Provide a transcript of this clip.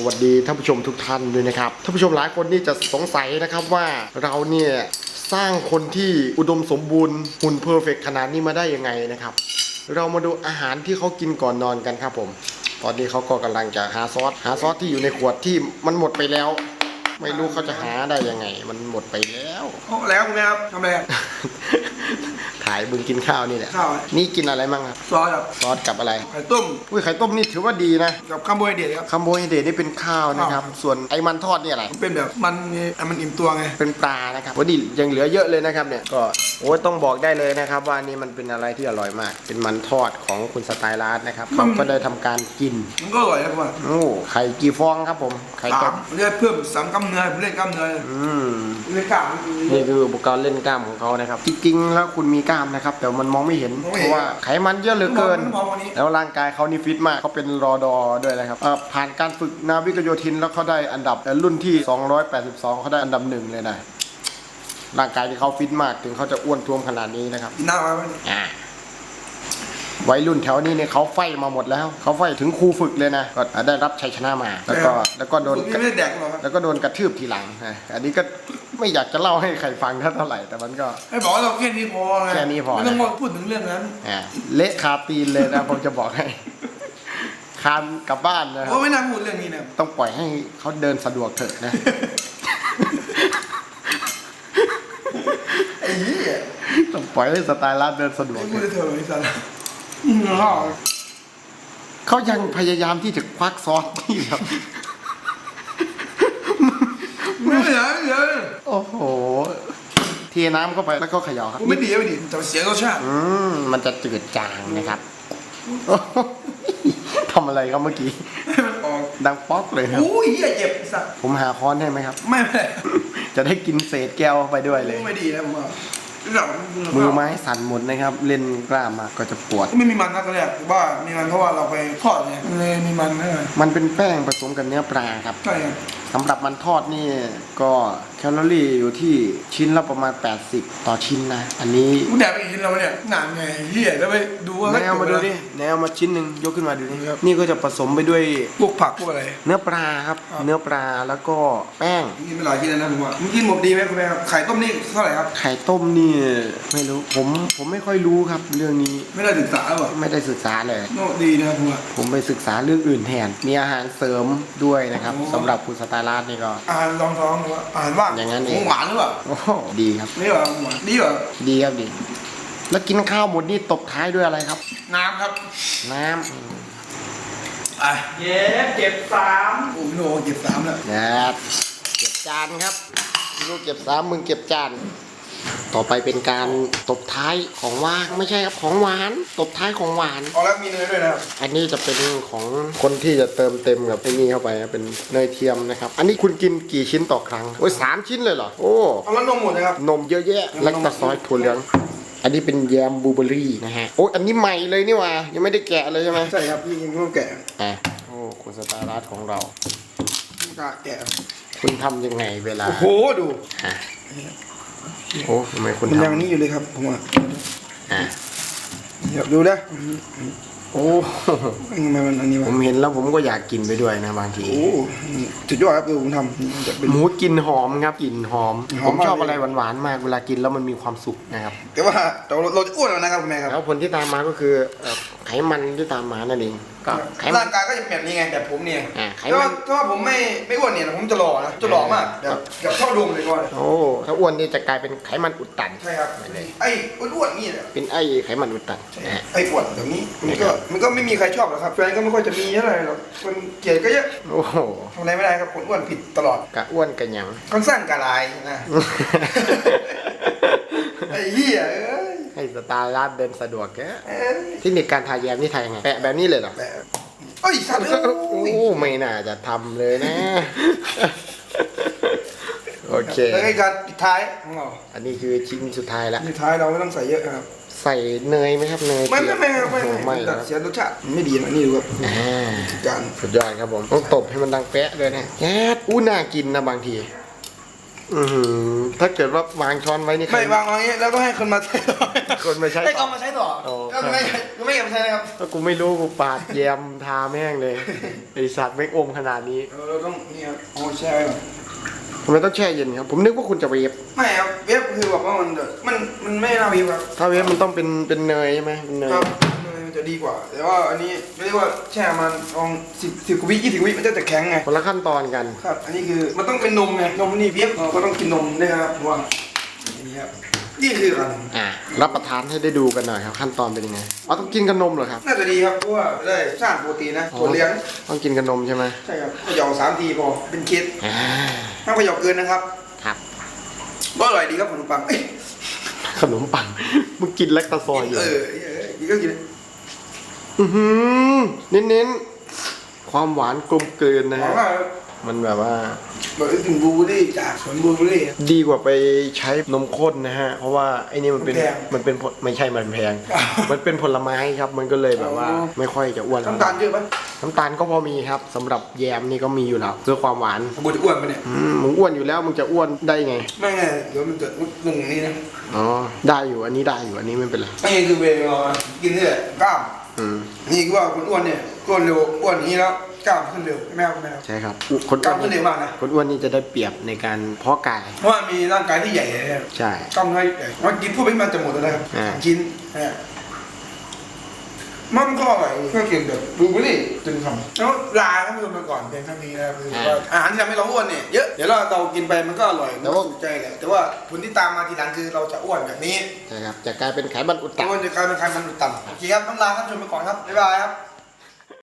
สวัสดีท่านผู้ชมทุกท่านด้วยนะครับท่านผู้ชมหลายคนนี่จะสงสัยนะครับว่าเราเนี่ยสร้างคนที่อุดมสมบูรณ์หุ่นเพอร์เฟกขนาดนี้มาได้ยังไงนะครับ เรามาดูอาหารที่เขากินก่อนนอนกันครับผม ตอนนี้เขาก็กำลังจะหาซอสหาซอสที่อยู่ในขวดที่มันหมดไปแล้ว ไม่รู้เขาจะหาได้ยังไง มันหมดไปแล้วโอ้แล้วคุณแม่ครับทำอะไรครับถ่ายบึงกินข้าวนี่แหละข้าวอะนี่กินอะไรบ้างครับซอสกับซอสกับอะไรไข่ต้มอุ้ยไข่ต้มนี่ถือว่าดีนะกับข้าวโพดเดียดครับคาร์โบไฮเดรตนี่เป็นข้าวนะครับข้าวส่วนไอ้มันทอดนี่อะไรมันเป็นแบบมันมีมันอิ่มตัวไงเป็นปลานะครับวันนี้ยังเหลือเยอะเลยนะครับเนี่ยก็โอ้ยต้องบอกได้เลยนะครับ ว่านี่มันเป็นอะไรที่อร่อยมาก เป็นมันทอดของคุณสไตล์ร้านนะครับเขาก็ได้ทำการกินมันก็อร่อยนะผมว่าโอ้ไข่กี่ฟองครับผมไข่สาต้มมเลือดเพิ่มสามกล้ามเนื้อผมเล่นกล้ามเนื้ออืมเล่นกล้ามนี่คืออุปกรณ์เล่นกล้ามของเขานะครับจริงๆแล้วคุณมีกล้ามนะครับ แต่มันมองไม่เห็นเพราะว่าไขมันเยอะเหลือเกินมองวันนี้ แล้วร่างกายเขานี่ฟิตมากเขาเป็นรอดอด้วยนะครับเอ่อผ่านการฝึกนาวิกโยธินแล้วเขาได้อันดับเอ่อรุ่นที่ 282เขาได้อันดับหนึ่งเลยนะร่างกายที่เขาฟิตมากถึงเขาจะอ้วนท้วมขนาดนี้นะครับ กินหน้าไว้วันนี้อ่าวัยรุ่นแถวนี้เนี่ยเขาไฟมาหมดแล้ว เขาไฟถึงครูฝึกเลยนะ ก็ได้รับชัยชนะมา แล้วก็แล้วก็โดนผมยังไม่ได้แดกหรอกครับแล้วก็โดนกระทืบทีหลังนะอันนี้ก็ ไม่อยากจะเล่าให้ใครฟังเท่าไหร่แต่มันก็ ให้บอกว่าเราแค่นี้พอไงแค่นี้พอ ไม่ต้องมาพูดถึงเรื่องนั้นอ่าเละคาตีนเลยนะ ผมจะบอกให้คานกลับบ้านนะคเพรับราะไม่น่าพูดเรื่องนี้นะต้องปล่อยให้เขาเดินสะดวกเถอะนะไอ้เหี้ยต้องปล่อยให้สไตล์ร้านเดินสะดวกไม่เถพูดอะเถอะไอ้สัสอืมห่อเขายังพยายามที่จะควักซอสที่แบบไม่เหลือไม่เหลือ โอ้โหเทน้ำเข้าไปแล้วก็เขย่าครับกูไม่ดีไม่ดีแต่เสียรสชาติอืมมันจะจืดจางนะครับโอ้โหทำอะไรครับเมื่อกี้ให้มันออกดังป๊อกเลยครับอุ้ยเหี้ยเจ็บไอ้สัสผมหาค้อนให้ไหมครับ ไม่ไม่จะได้กินเศษแก้วไปด้วยเลย ไม่ดีนะผมว่าระดับมือไม้สั่นหมดนะครับ เล่นกล้ามมากก็จะปวด ไม่มีมันนะตอนแรกว่ามีมันเพราะว่าเราไปทอดไงมันเลยมีมันนะมันเป็นแป้งผสมกับเนื้อปลาครับใช่ครับ สำหรับมันทอดนี่ก็แคลอรี่อยู่ที่ชิ้นละประมาณ 80 ต่อชิ้นนะ อันนี้กูแดกไปกินเราเนี่ยหนานไงเหี้ยแล้วไปดูว่าแนวมาดูดิแนวมาชิ้นหนึ่งยกขึ้นมาดูนี่นี่ก็จะผสมไปด้วยพวกผักพวกอะไร เนื้อปลาครับครับเนื้อปลาแล้วก็แป้งกินไปหลายกินแล้วนะผมว่ามึงกินหมดดีไหมคุณแม่ครับไข่ต้มนี่เท่าไหร่ครับไข่ต้มนี่ไม่รู้ผมผมไม่ค่อยรู้ครับ เรื่องนี้ไม่ได้ศึกษาหรอไม่ได้ศึกษาเลยโน่ดีนะครับผมว่าผมไปศึกษาเรื่องอื่นแทนมีอาหารเสริมด้วยนะครับโอ้สำหรับคุณสไตล์ร้านนี่ก็อาหารรองท้องหรือว่าอาหารว่างอย่างนั้นเองของหวานหรือเปล่าโอ้โหดีครับ นี่เหรอหวานดีเหรอดีครับดี แล้วกินข้าวหมดนี่ตบท้ายด้วยอะไรครับ น้ำครับน้อะเย็บเก็บสามโอ้โหเก็บสามแล้วำนะเก็บจานครับลูกเก็บสามมึงเก็บจาน ต่อไปเป็นการตบท้ายของว่างไม่ใช่ครับของหวาน ตบท้ายของหวาน เอาแล้วมีเนยด้วยนะครับ อันนี้จะเป็นของคนที่จะเติมเต็มกับไอ้นี่เข้าไปนะเป็นเนยเทียมนะครับ อันนี้คุณกินกี่ชิ้นต่อครั้งโอ้ยสามชิ้นเลยเหรอ โอ้เอาแล้วนมหมดนะครับ นมเยอะแยะแล้วก็ซอยถั่วเหลือง อันนี้เป็นแยมบลูเบอร์รี่นะฮะ โอ้ยอันนี้ใหม่เลยนี่หว่า ยังไม่ได้แกะเลยใช่ไหมใช่ครับพี่ยังต้องแกะอะโอ้คุณสตาร์รัสของเรากะแกะ คุณทำยังไงเวลาโอ้โหดูอะ โอ้ทำไมคุณมันทยังนี่อยู่เลยครับผมว่าำอะเดี๋ยวดูนะโอ้ทำไมมันอันนี้ผวะมเห็นแล้วผมก็อยากกินไปด้วยนะบางทีโอ้สุดยอดครับดูผมทำมันจะเป็นหมูกลิ่นหอมครับกลิ่นหอมหผอมมมากชอบเลยอะไรหวานๆมากเวลากินแล้วมันมีความสุขนะครับ แต่ว่าเราเราจะอ้วนแล้วนะครับคุณแม่ครับแล้วผลที่ตามมาก็คือเอ่อ ไขมันที่ตามมานั่นเองก็ไขมัร่าน งกายก็จะเป็นแบบนี้ไงแบบผมเนี่ยอ่าไขถ้ามัว่านถ้าว่าผมไม่ไม่อ้วนเนี่ยผมจะหล่อนะจะหล่อมากแบบแบบเท่าดวงเลยก่อนโอ้ถ้าอ้วนนี่จะกลายเป็นไขมันอุดตัน ใช่ครับไม่เลยไอ้อ้วนๆนี่แหละ เป็นไอ้ไขมันอุดตันนะฮะ ไอ้อ้วนแบบนี้มันก็มันก็ไม่มีใครชอบหรอกครับแฟนก็ไม่ค่อยจะมีเท่าไหร่หรอกคนเกลียดก็เยอะโอ้โหทำอะไรไม่ได้ครับคนอ้วนผิดตลอดกะอ้วนกันยัง คนสร้างกะลายนะ ไอ้เหี้ยเอ้ย ให้สตาร์ลาดเดินสะดวกแกเอ้ยเทคนิคการทาแยมนี่ทายังไงแปะแบบนี้เลยเหรอแบบเอ้ยสัตว์เอ้โอ้ยไม่น่าจะทำเลยนะ โอเคแล้วไอ้การปิดท้ายของเราอันนี้คือชิ้นสุดท้ายแล้วปิดท้ายเราไม่ต้องใส่เยอะครับ ใส่เนยไหมครับเนยไม่ไม่ไม่ครับไม่โอ้ไม่ไม่แต่ครับเสียรสชาติมันไม่ดีนะนี่ดูครับอ่าการสุดยอดครับผมต้องตบให้มันดังแป๊ะเลยนะแก๊ดอู้น่ากินนะบางที อือหือถ้าเกิดว่าวางช้อนไว้นี่ใคร ไม่วางไว้อย่างเงี้ยแล้วก็ให้คนมาใช้ต่อคนมาใช้ต่อให้เขามาใช้ต่อโอ้ ก็ก็ไม่ไม่อยากใช้นะครับถ้ากูไม่รู้กูปาดแยมทาแม่งเลยไอสัตว์แม่งอมขนาดนี้เออเราต้องนี่ครับเอาแช่ไว้ก่อนทำไมต้องแช่เย็นครับ ผมนึกว่าคุณจะเวฟไม่ครับเว็บคือแบบว่ามันจะมันมันไม่น่ามีครับถ้าเวฟมันต้องเป็นเป็นเนยใช่ไหมเป็นเนยครับมัน จะดีกว่า แต่ว่าอันนี้ไม่ได้ว่าแช่มันลองสิบสิบกว่าวิยี่สิบวิมันจะจะแข็งไงคนละขั้นตอนกันครับ อันนี้คือมันต้องเป็นนมไงนมนี่เว็บเราก็ต้องกินนมด้วยครับเพราะว่าอันนี้ครับนี่คืออันอะรับประทานให้ได้ดูกันหน่อยครับ ขั้นตอนเป็นยังไงอ๋อต้องกินกับนมเหรอครับน่าจะดีครับเพราะว่าได้สร้างโปรตีนนะถั่วเหลี้ยงต้องกินกับนมใช่ไหมใช่ครับเขย่าสามทีพอเป็นเคสอ่าห้ามเขย่าเกินนะครับครับก็อร่อยดีครับขนมปังเอ้ยขนมปังมึงกินแลคตาซอยอยู่เออเออกินก็กิน อือหือเน้นๆ ความหวานกลมเกินนะหอมฮะ มากครับมันแบบว่าแบบกลินบลูเบอร์รี่จากสวนบลูเบอร์รี่ ดีกว่าไปใช้นมข้นนะฮะ เพราะว่าไอ้นี่มันเป็นมันแพงมันเป็นผลไม่ใช่มันแพงอ้าวมันเป็นผลไม้ครับ มันก็เลยแบบว่า อ๋อ ไม่ค่อยจะอ้วนน้ำตาลเยอะปะน้ำตาลก็พอมีครับสำหรับแยมนี่ก็มีอยู่แล้วเพื่อความหวานบุตรอ้วนปะเนี่ยอืมมึงอ้วนอยู่แล้วมึงจะอ้วนได้ไงไม่ไงเดี๋ยวมันจะลงนี่นะอ๋อได้อยู่อันนี้ได้อยู่อันนี้ไม่เป็นไรไม่งั้นคือเวลากินเนี่ยกล้ามอืม นี่คือว่าคนอ้วนเนี่ยอ้วนเร็วอ้วนอย่างนี้แล้วกล้ามขึ้นเร็วใช่ไหมครับคุณแม่ครับใช่ครับอุคนกอ้ล้ามวขึ้นนเร็วมากนะคนอ้วนนี่จะได้เปรียบในการเพาะกายเพราะว่ามีร่างกายที่ใหญ่นะครับใช่กล้ามเนื้อใหญ่มันกินพูดไปมันจะหมดแล้วนะครับอ่าสา มชิ้นนะมันก็อร่อยก็กินแบบบลูเบอร์รี่จนคำแล้วลาท่านผู้ชมไปก่อนเพียงเท่านี้นะครับคือว่าอาหารที่ทำให้เราอ้วนเนี่ยเยอะเดี๋ยวเราเรากินไปมันก็อร่อยมันก็ถูกใจแหละแต่ว่าผลที่ตามมาทีหลังคือเราจะอ้วนแบบนี้ใช่ครับจะกลายเป็นไขมันอุดแต่ตันว่าจะกลายเป็นไขมันอุดตันโอเคครับต้องลาท่านผู้ชมไปก่อนครับบ๊ายบายครับ